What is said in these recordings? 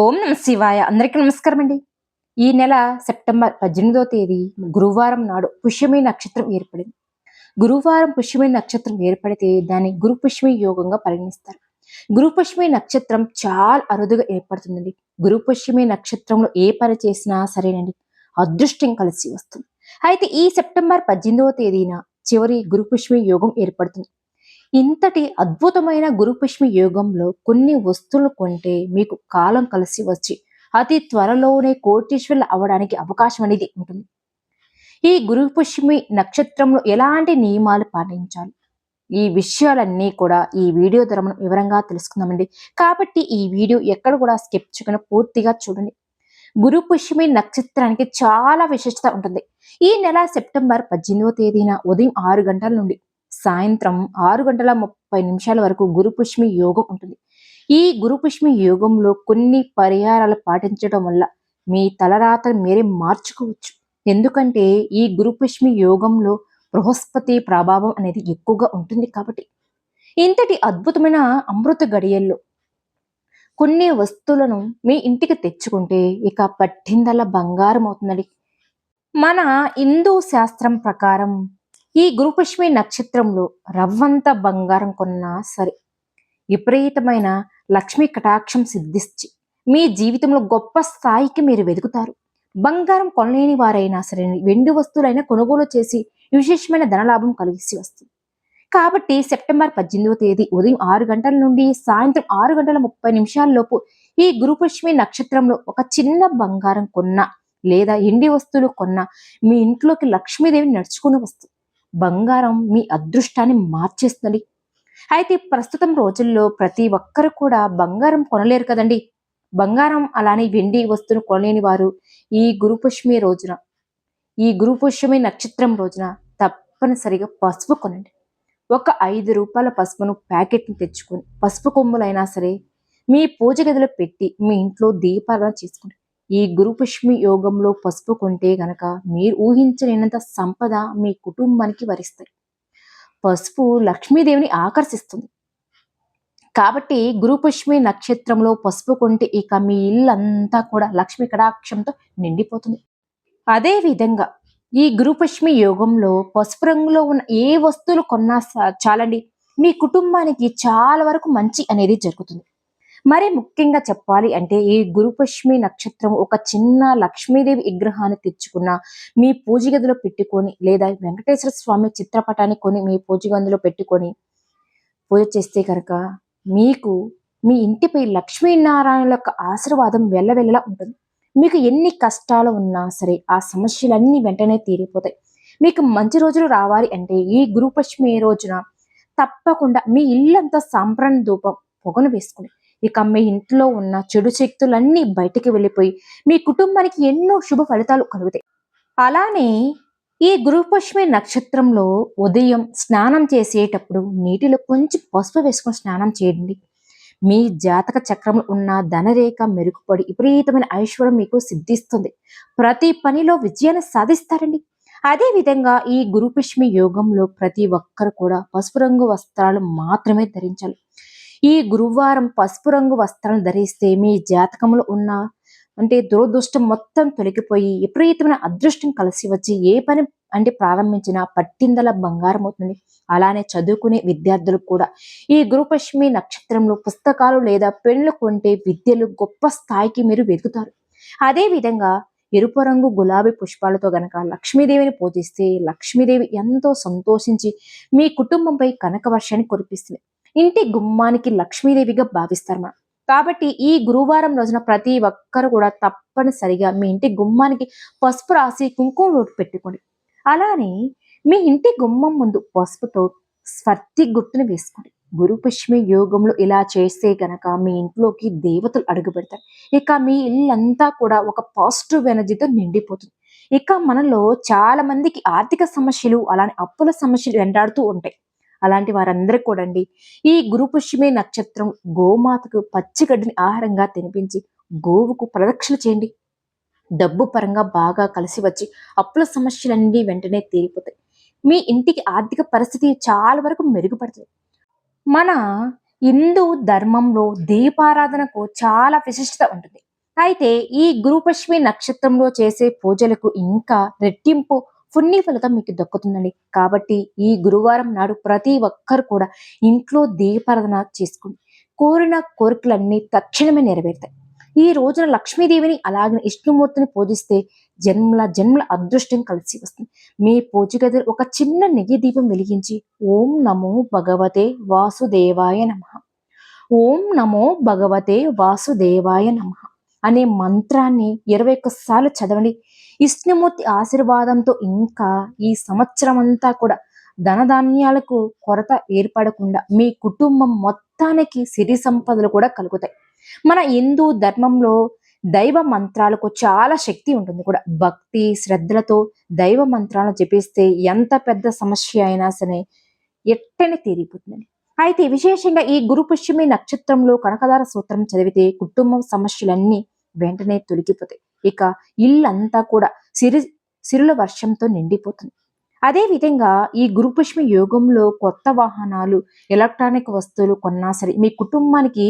ఓం నమ శివాయ. అందరికీ నమస్కారం అండి. ఈ నెల సెప్టెంబర్ పద్దెనిమిదో తేదీ గురువారం నాడు పుష్యమి నక్షత్రం ఏర్పడింది. గురువారం పుష్యమి నక్షత్రం ఏర్పడితే దాన్ని గురు పుష్యమి యోగంగా పరిగణిస్తారు. గురు పుష్యమి నక్షత్రం చాలా అరుదుగా ఏర్పడుతుందండి. గురు పుష్యమి నక్షత్రంలో ఏ పని చేసినా సరేనండి అదృష్టం కలిసి వస్తుంది. అయితే ఈ సెప్టెంబర్ పద్దెనిమిదవ తేదీన చివరి గురు పుష్యమి యోగం ఏర్పడుతుంది. ఇంతటి అద్భుతమైన గురుపుష్మి యోగంలో కొన్ని వస్తువులు కొంటే మీకు కాలం కలిసి వచ్చి అతి త్వరలోనే కోటీశ్వరులు అవడానికి అవకాశం అనేది ఉంటుంది. ఈ గురుపుష్మి నక్షత్రంలో ఎలాంటి నియమాలు పాటించాలి? ఈ విషయాలన్నీ కూడా ఈ వీడియో ద్వారా మనం వివరంగా తెలుసుకుందామండి. కాబట్టి ఈ వీడియో ఎక్కడ కూడా స్కిప్ చేయకుండా పూర్తిగా చూడండి. గురు పుష్యమి నక్షత్రానికి చాలా విశిష్టత ఉంటుంది. ఈ నెల సెప్టెంబర్ పద్దెనిమిదవ తేదీన ఉదయం ఆరు గంటల నుండి సాయంత్రం ఆరు గంటల ముప్పై నిమిషాల వరకు గురుపుష్మి యోగం ఉంటుంది. ఈ గురుపుష్మి యోగంలో కొన్ని పరిహారాలు పాటించడం వల్ల మీ తలరాత మీరే మార్చుకోవచ్చు. ఎందుకంటే ఈ గురుపుష్మి యోగంలో బృహస్పతి ప్రభావం అనేది ఎక్కువగా ఉంటుంది కాబట్టి. ఇంతటి అద్భుతమైన అమృత గడియల్లో కొన్ని వస్తువులను మీ ఇంటికి తెచ్చుకుంటే ఇక పట్టిందల బంగారం అవుతుందండి. మన హిందూ శాస్త్రం ప్రకారం ఈ గురుపుష్మి నక్షత్రంలో రవ్వంత బంగారం కొన్నా సరే. విపరీతమైన లక్ష్మీ కటాక్షం సిద్ధించి మీ జీవితంలో గొప్ప స్థాయికి మీరు వెతుకుతారు బంగారం కొనలేని వారైనా సరే వెండి వస్తువులైనా కొనుగోలు చేసి విశేషమైన ధనలాభం కలిసి వస్తుంది. కాబట్టి సెప్టెంబర్ పద్దెనిమిదవ తేదీ ఉదయం ఆరు గంటల నుండి సాయంత్రం ఆరు గంటల ముప్పై నిమిషాల లోపు ఈ గురుపుష్మి నక్షత్రంలో ఒక చిన్న బంగారం కొన్నా లేదా ఎండి వస్తువులు కొన్నా మీ ఇంట్లోకి లక్ష్మీదేవి నడుచుకుని వస్తుంది. బంగారం మీ అదృష్టాన్ని మార్చేస్తుంది. అయితే ప్రస్తుతం రోజుల్లో ప్రతి ఒక్కరు కూడా బంగారం కొనలేరు కదండి. బంగారం అలానే వెండి వస్తువును కొనలేని వారు ఈ గురుపుష్మి రోజున ఈ గురుపుష్మి నక్షత్రం రోజున తప్పనిసరిగా పసుపు కొనండి. ఒక ఐదు రూపాయల పసుపును ప్యాకెట్ని తెచ్చుకొని పసుపు కొమ్ములైనా సరే మీ పూజ గదిలో పెట్టి మీ ఇంట్లో దీపాలను చేసుకోండి ఈ గురుపుష్మి యోగంలో పసుపు కొంటే గనక మీరు ఊహించలేనంత సంపద మీ కుటుంబానికి వరిస్తాయి. పసుపు లక్ష్మీదేవిని ఆకర్షిస్తుంది. కాబట్టి గురుపుష్మి నక్షత్రంలో పసుపు కొంటే ఇక మీ ఇల్లంతా కూడా లక్ష్మి కటాక్షంతో నిండిపోతుంది. అదే విధంగా ఈ గురుపుష్మి యోగంలో పసుపు రంగులో ఉన్న ఏ వస్తువులు కొన్నా చాలండి మీ కుటుంబానికి చాలా వరకు మంచి అనేది జరుగుతుంది. మరి ముఖ్యంగా చెప్పాలి అంటే ఈ గురుపష్మి నక్షత్రం ఒక చిన్న లక్ష్మీదేవి విగ్రహాన్ని తెచ్చుకున్న మీ పూజ గదిలో పెట్టుకొని లేదా వెంకటేశ్వర స్వామి చిత్రపటాన్ని కొని మీ పూజ గదిలో పెట్టుకొని పూజ చేస్తే కనుక మీకు మీ ఇంటిపై లక్ష్మీనారాయణ యొక్క ఆశీర్వాదం వెళ్ళవెళ్ళలా ఉంటుంది. మీకు ఎన్ని కష్టాలు ఉన్నా సరే ఆ సమస్యలన్నీ వెంటనే తీరిపోతాయి. మీకు మంచి రోజులు రావాలి అంటే ఈ గురుపష్మి రోజున తప్పకుండా మీ ఇల్లంతా సాంప్రాణ ధూపం పొగను వేసుకుని ఇక మీ ఇంట్లో ఉన్న చెడు శక్తులన్నీ బయటికి వెళ్ళిపోయి మీ కుటుంబానికి ఎన్నో శుభ ఫలితాలు కలుగుతాయి. అలానే ఈ గురుపష్మి నక్షత్రంలో ఉదయం స్నానం చేసేటప్పుడు నీటిలో కొంచెం పసుపు వేసుకొని స్నానం చేయండి. మీ జాతక చక్రం ఉన్న ధనరేఖ మెరుగుపడి విపరీతమైన ఐశ్వర్యం మీకు సిద్ధిస్తుంది. ప్రతి పనిలో విజయాన్ని సాధిస్తారండి. అదే విధంగా ఈ గురుపుష్మి యోగంలో ప్రతి ఒక్కరు కూడా పసుపు రంగు వస్త్రాలు మాత్రమే ధరించాలి. ఈ గురువారం పసుపు రంగు వస్త్రం ధరిస్తే మీ జాతకంలో ఉన్న అంటే దురదృష్టం మొత్తం తొలగిపోయి విపరీతమైన అదృష్టం కలిసి వచ్చి ఏ పని అంటే ప్రారంభించినా పట్టిందల బంగారం అవుతుంది. అలానే చదువుకునే విద్యార్థులు కూడా. ఈ గురుపశ్మి నక్షత్రంలో పుస్తకాలు లేదా పెళ్ళు కొంటే విద్యలు గొప్ప స్థాయికి మీరు వెతుకుతారు. అదే విధంగా ఎరుపు రంగు గులాబీ పుష్పాలతో గనక లక్ష్మీదేవిని పూజిస్తే లక్ష్మీదేవి ఎంతో సంతోషించి మీ కుటుంబంపై కనక వర్షాన్ని కురిపిస్తుంది. ఇంటి గుమ్మానికి లక్ష్మీదేవిగా భావిస్తారు మనం. కాబట్టి ఈ గురువారం రోజున ప్రతి ఒక్కరు కూడా తప్పనిసరిగా మీ ఇంటి గుమ్మానికి పసుపు రాసి కుంకుమ రోడ్డు పెట్టుకోండి. అలానే మీ ఇంటి గుమ్మం ముందు పసుపుతో స్వర్తి గుర్తుని వేసుకోండి. గురుపుష్మి యోగంలో ఇలా చేస్తే గనక మీ ఇంట్లోకి దేవతలు అడుగు పెడతారు ఇక మీ ఇల్లంతా కూడా ఒక పాజిటివ్ ఎనర్జీతో నిండిపోతుంది. ఇక మనలో చాలా మందికి ఆర్థిక సమస్యలు అలానే అప్పుల సమస్యలు వెంటాడుతూ ఉంటాయి. అలాంటి వారందరికీ కూడండి ఈ గురుపుష్యమే నక్షత్రం గోమాతకు పచ్చిగడ్డిని ఆహారంగా తినిపించి గోవుకు ప్రదక్షిణ చేయండి. డబ్బు పరంగా బాగా కలిసి వచ్చి అప్పుల సమస్యలన్నీ వెంటనే తీరిపోతాయి. మీ ఇంటికి ఆర్థిక పరిస్థితి చాలా వరకు మెరుగుపడుతుంది. మన హిందూ ధర్మంలో దీపారాధనకు చాలా విశిష్టత ఉంటుంది. అయితే ఈ గురుపశ్మి నక్షత్రంలో చేసే పూజలకు ఇంకా రెట్టింపు పుణ్య ఫలితం మీకు దక్కుతుందండి. కాబట్టి ఈ గురువారం నాడు ప్రతి ఒక్కరు కూడా ఇంట్లో దీపారాధన చేసుకోండి. కోరిన కోరికలన్నీ తక్షణమే నెరవేరుతాయి. ఈ రోజున లక్ష్మీదేవిని అలాగే విష్ణుమూర్తిని పూజిస్తే జన్మల జన్మల అదృష్టం కలిసి వస్తుంది. మీ పూజ గదిలో ఒక చిన్న నెయ్యి దీపం వెలిగించి ఓం నమో భగవతే వాసుదేవాయ నమ. ఓం నమో భగవతే వాసుదేవాయ నమ అనే మంత్రాన్ని ఇరవై ఒక్కసార్లు చదవండి. విష్ణుమూర్తి ఆశీర్వాదంతో ఇంకా ఈ సంవత్సరం అంతా కూడా ధనధాన్యాలకు కొరత ఏర్పడకుండా మీ కుటుంబం మొత్తానికి సిరి సంపదలు కూడా కలుగుతాయి. మన హిందూ ధర్మంలో దైవ మంత్రాలకు చాలా శక్తి ఉంటుంది కూడా. భక్తి శ్రద్ధలతో దైవ మంత్రాలను జపిస్తే ఎంత పెద్ద సమస్య అయినా సరే ఎట్టని తీరిపోతుందండి. అయితే విశేషంగా ఈ గురు పుష్యమి నక్షత్రంలో కనకదార సూత్రం చదివితే కుటుంబం సమస్యలన్నీ వెంటనే తొలగిపోతాయి. ఇక ఇల్లంతా కూడా సిరి సిరుల వర్షంతో నిండిపోతుంది. అదే విధంగా ఈ గురుపుష్మి యోగంలో కొత్త వాహనాలు ఎలక్ట్రానిక్ వస్తువులు కొన్నా సరే మీ కుటుంబానికి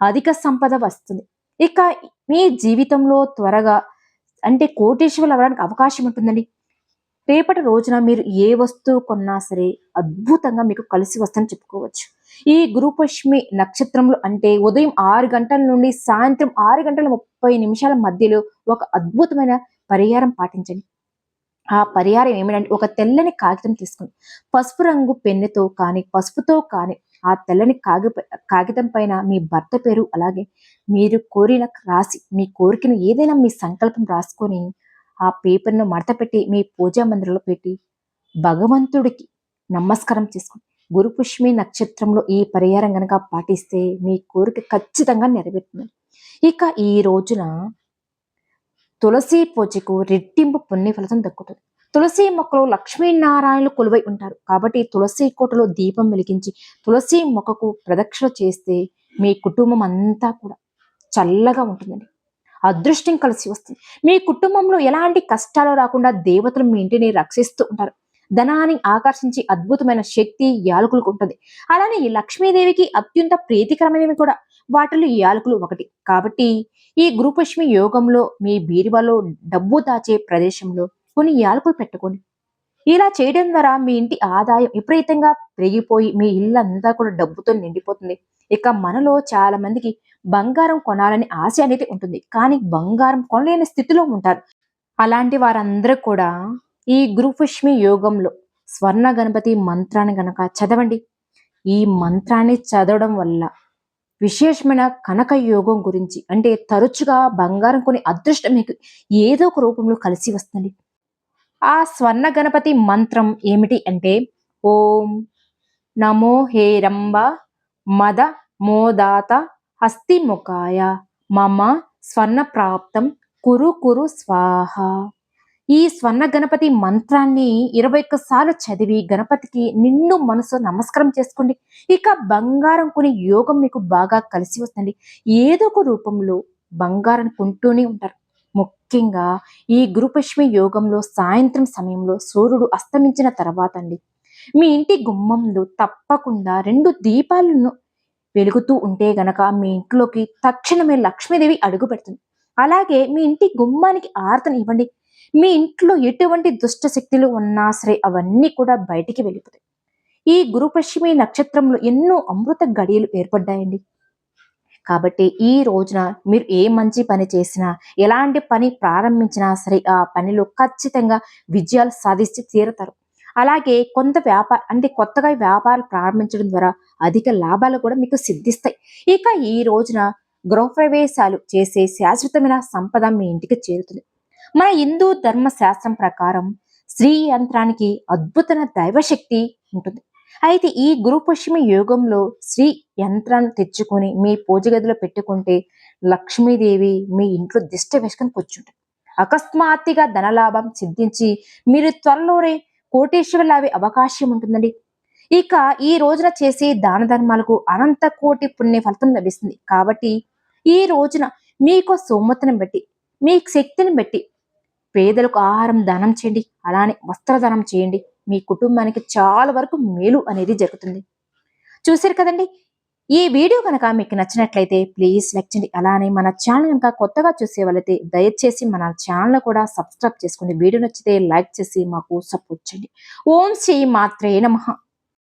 అధిక సంపద వస్తుంది. ఇక మీ జీవితంలో త్వరగా అంటే కోటేశ్వరులు అవ్వడానికి అవకాశం ఉంటుందండి. రేపటి రోజున మీరు ఏ వస్తువు కొన్నా సరే అద్భుతంగా మీకు కలిసి వస్తుందని చెప్పుకోవచ్చు. ఈ గురుపష్మి నక్షత్రంలో అంటే ఉదయం ఆరు గంటల నుండి సాయంత్రం ఆరు గంటల ముప్పై నిమిషాల మధ్యలో ఒక అద్భుతమైన పరిహారం పాటించండి. ఆ పరిహారం ఏమిటంటే ఒక తెల్లని కాగితం తీసుకుని పసుపు రంగు పెన్నుతో కానీ పసుపుతో కానీ ఆ తెల్లని కాగి కాగితం పైన మీ భర్త పేరు అలాగే మీరు కోరిన రాసి మీ కోరికను ఏదైనా మీ సంకల్పం రాసుకొని ఆ పేపర్ను మడత పెట్టి మీ పూజా మందిరంలో పెట్టి భగవంతుడికి నమస్కారం చేసుకోండి గురుపుష్మి నక్షత్రంలో ఈ పరిహారం కనుక పాటిస్తే మీ కోరిక ఖచ్చితంగా నెరవేరుతుంది. ఇక ఈ రోజున తులసి పూజకు రెట్టింపు పుణ్య ఫలితం దక్కుతుంది. తులసి మొక్కలో లక్ష్మీనారాయణలు కొలువై ఉంటారు. కాబట్టి తులసి కోటలో దీపం వెలిగించి తులసి మొక్కకు ప్రదక్షిణ చేస్తే మీ కుటుంబం అంతా కూడా చల్లగా ఉంటుందండి. అదృష్టం కలిసి వస్తుంది. మీ కుటుంబంలో ఎలాంటి కష్టాలు రాకుండా దేవతలు మీ ఇంటిని రక్షిస్తూ ఉంటారు. ధనాన్ని ఆకర్షించి అద్భుతమైన శక్తి యాలకులకు ఉంటుంది. అలానే ఈ లక్ష్మీదేవికి అత్యంత ప్రీతికరమైనవి కూడా. వాటిలో యాలకులు ఒకటి. కాబట్టి ఈ గురుపష్మి యోగంలో మీ బీరువాలో డబ్బు దాచే ప్రదేశంలో కొన్ని యాలకులు పెట్టుకోండి. ఇలా చేయడం ద్వారా మీ ఇంటి ఆదాయం విపరీతంగా పెరిగిపోయి మీ ఇల్లు అంతా కూడా డబ్బుతో నిండిపోతుంది. ఇక మనలో చాలా మందికి బంగారం కొనాలని ఆశ అనేది ఉంటుంది. కానీ బంగారం కొనలేని స్థితిలో ఉంటారు. అలాంటి వారందరూ కూడా ఈ గురుపుష్మి యోగంలో స్వర్ణ గణపతి మంత్రాన్ని గనక చదవండి. ఈ మంత్రాన్ని చదవడం వల్ల విశేషమైన కనక యోగం గురించి అంటే తరచుగా బంగారం కొని అదృష్టం మీకు ఏదో ఒక రూపంలో కలిసి వస్తుంది. ఆ స్వర్ణ గణపతి మంత్రం ఏమిటి అంటే ఓం నమో హేరంబ మద మోదాత హస్తిముఖాయ మమ స్వర్ణ ప్రాప్తం కురు కురు స్వాహ. ఈ స్వర్ణ గణపతి మంత్రాన్ని ఇరవై ఒక్కసార్లు చదివి గణపతికి నిండు మనసు నమస్కారం చేసుకోండి. ఇక బంగారం కొని యోగం మీకు బాగా కలిసి వస్తుంది ఏదో ఒక రూపంలో బంగారం కొంటూనే ఉంటారు. ముఖ్యంగా ఈ గురుపశ్మి యోగంలో సాయంత్రం సమయంలో సూర్యుడు అస్తమించిన తర్వాత అండి. మీ ఇంటి గుమ్మంలో తప్పకుండా రెండు దీపాలను వెలుగుతూ ఉంటే గనక మీ ఇంట్లోకి తక్షణమే లక్ష్మీదేవి అడుగు పెడుతుంది. అలాగే మీ ఇంటి గుమ్మానికి ఆరతని ఇవ్వండి. మీ ఇంట్లో ఎటువంటి దుష్ట శక్తులు ఉన్నా సరే అవన్నీ కూడా బయటికి వెళ్ళిపోతాయి. ఈ గురుపశ్చిమి నక్షత్రంలో ఎన్నో అమృత గడియలు ఏర్పడ్డాయండి. కాబట్టి ఈ రోజున మీరు ఏ మంచి పని చేసినా ఎలాంటి పని ప్రారంభించినా సరే ఆ పనిలో ఖచ్చితంగా విజయాలు సాధించి తీరుతారు. అలాగే కొంత వ్యాపార అంటే కొత్తగా వ్యాపారాలు ప్రారంభించడం ద్వారా అధిక లాభాలు కూడా మీకు సిద్ధిస్తాయి. ఇక ఈ రోజున గృహప్రవేశాలు చేసే శాశ్వతమైన సంపద మీ ఇంటికి చేరుతుంది. మన హిందూ ధర్మ శాస్త్రం ప్రకారం స్త్రీ యంత్రానికి అద్భుతమైన దైవశక్తి ఉంటుంది. అయితే ఈ గురు పశ్చిమ యోగంలో స్త్రీ యంత్రాన్ని తెచ్చుకొని మీ పూజ గదిలో పెట్టుకుంటే లక్ష్మీదేవి మీ ఇంట్లో దిష్ట వేసుకొని కూర్చుంటుంది. అకస్మాత్తుగా ధనలాభం సిద్ధించి మీరు త్వరలోనే కోటేశ్వరులు అవి అవకాశం ఉంటుందండి. ఇక ఈ రోజున చేసే దాన ధర్మాలకు అనంత కోటి పుణ్య ఫలితం లభిస్తుంది. కాబట్టి ఈ రోజున మీకు సోమతను బట్టి మీ శక్తిని బట్టి పేదలకు ఆహారం దానం చేయండి అలానే వస్త్రదానం చేయండి. మీ కుటుంబానికి చాలా వరకు మేలు అనేది జరుగుతుంది. చూసారు కదండి? ఈ వీడియో కనుక మీకు నచ్చినట్లయితే ప్లీజ్ లైక్ చేయండి అలానే మన ఛానల్ కనుక కొత్తగా చూసే వాళ్ళైతే దయచేసి మన ఛానల్ కూడా సబ్స్క్రైబ్ చేసుకోండి వీడియో నచ్చితే లైక్ చేసి మాకు సపోర్ట్ చేయండి. ఓం శ్రీ మాత్రే నమ.